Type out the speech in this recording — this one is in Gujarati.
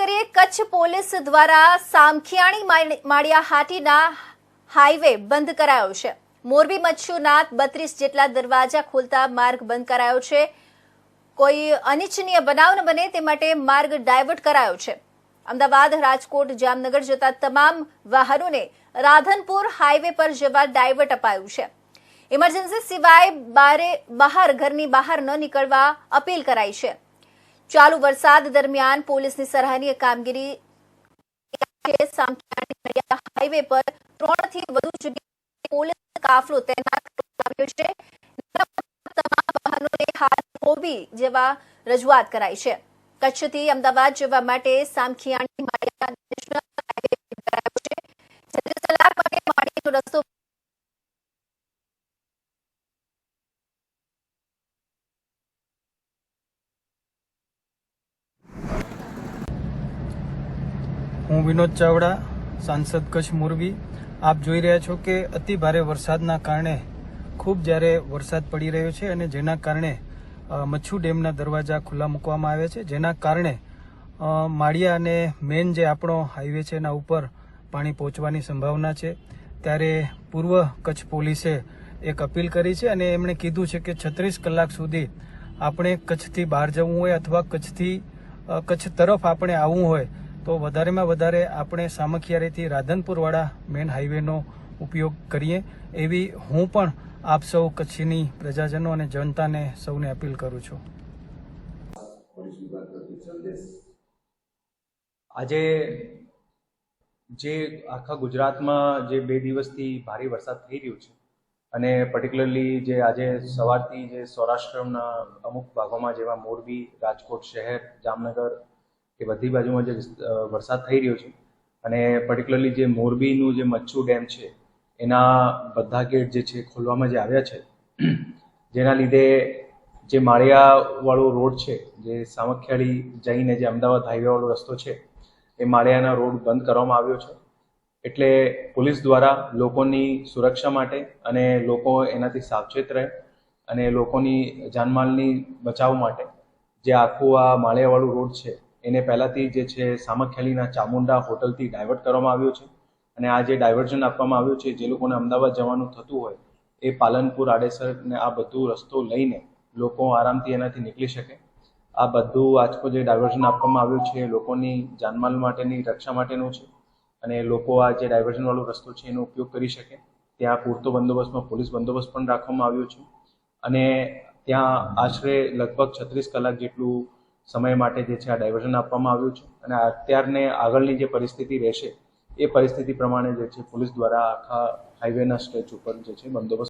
કરીએ, કચ્છ પોલીસ દ્વારા સામખિયાણી માળ- માળિયા હાટીના હાઈવે બંધ કરાયો છે. મોરબી મચ્છુનાથ બત્રીસ જેટલા દરવાજા ખોલતા માર્ગ બંધ કરાયો છે. કોઈ અનિચ્છનીય બનાવ ન બને તે માટે માર્ગ ડાયવર્ટ કરાયો છે. અમદાવાદ, રાજકોટ, જામનગર જતા તમામ વાહનોને રાધનપુર હાઈવે પર જવા ડાયવર્ટ અપાયું છે. ઇમરજન્સી સિવાય બારે, બહાર, ઘરની બહાર ન નીકળવા અપીલ કરાઈ છે. ચાલુ વરસાદ દરમિયાન પોલીસની સરાહનીય કામગીરી હાઈવે પર ત્રણથી વધુ જગ્યાએ પોલીસ કાફલો તૈનાત આવ્યો છે. તમામ વાહનોને હાથ હોવી જેવા રજૂઆત કરાઈ છે. કચ્છથી અમદાવાદ જવા માટે સામખિયાણી નેશનલ હાઈવે બંધ કરાયો છે છત્રીસ કલાક માટે માળિયાનો રસ્તો હું વિનોદ ચાવડા, સાંસદ કચ્છ મોરબી. આપ જોઈ રહ્યા છો કે અતિ ભારે વરસાદના કારણે ખૂબ જ્યારે વરસાદ પડી રહ્યો છે અને જેના કારણે મચ્છુ ડેમના દરવાજા ખુલ્લા મૂકવામાં આવ્યા છે. જેના કારણે માળિયા અને મેન જે આપણો હાઈવે છે એના ઉપર પાણી પહોંચવાની સંભાવના છે. ત્યારે પૂર્વ કચ્છ પોલીસે એક અપીલ કરી છે અને એમણે કીધું છે કે છત્રીસ કલાક સુધી આપણે કચ્છથી બહાર જવું હોય અથવા કચ્છથી કચ્છ તરફ આપણે આવવું હોય તો વધારેમાં વધારે આપણે સામખિયારીથી રાધનપુરવાળા મેન હાઈવેનો ઉપયોગ કરીએ એવી હું પણ આપ સૌ કચ્છની પ્રજાજનો અને જનતાને સૌને અપીલ કરું છું. આજે જે આખા ગુજરાતમાં જે બે દિવસથી ભારે વરસાદ થઈ રહ્યો છે અને પર્ટિક્યુલરલી જે આજે સવારથી જે સૌરાષ્ટ્રના અમુક ભાગોમાં જેવા મોરબી, રાજકોટ શહેર, જામનગર એ બધી બાજુમાં જે વરસાદ થઈ રહ્યો છે અને પર્ટિક્યુલરલી જે મોરબીનું જે મચ્છુ ડેમ છે, એના બધા ગેટ જે છે ખોલવામાં જે આવ્યા છે, જેના લીધે જે માળિયાવાળો રોડ છે, જે સામખિયાળી જઈને જે અમદાવાદ હાઈવેવાળો રસ્તો છે, એ માળિયાના રોડ બંધ કરવામાં આવ્યો છે. એટલે પોલીસ દ્વારા લોકોની સુરક્ષા માટે અને લોકો એનાથી સાવચેત રહે અને લોકોની જાનમાલની બચાવ માટે જે આખું આ માળિયાવાળું રોડ છે એને પહેલાંથી જે છે સામખ્યાલીના ચામુંડા હોટલથી ડાયવર્ટ કરવામાં આવ્યો છે. અને આ જે ડાયવર્ઝન આપવામાં આવ્યું છે, જે લોકોને અમદાવાદ જવાનું થતું હોય, એ પાલનપુર, આડેસર ને આ બધું રસ્તો લઈને લોકો આરામથી એનાથી નીકળી શકે. આ બધું આજકો જે ડાયવર્ઝન આપવામાં આવ્યું છે લોકોની જાનમાલ માટેની, રક્ષા માટેનું છે. અને લોકો આ જે ડાયવર્ઝન વાળો રસ્તો છે, એનો ઉપયોગ કરી શકે. ત્યાં પૂરતો બંદોબસ્તમાં પોલીસ બંદોબસ્ત પણ રાખવામાં આવ્યો છે. અને ત્યાં આશરે લગભગ છત્રીસ કલાક જેટલું સમય માટે જે છે આ ડાયવર્ઝન આપવામાં આવ્યું છે અને અત્યારને આગળની જે પરિસ્થિતિ રહેશે એ પરિસ્થિતિ પ્રમાણે જે છે પોલીસ દ્વારા આખા હાઈવેના સ્ટ્રેચ ઉપર જે છે બંદોબસ્ત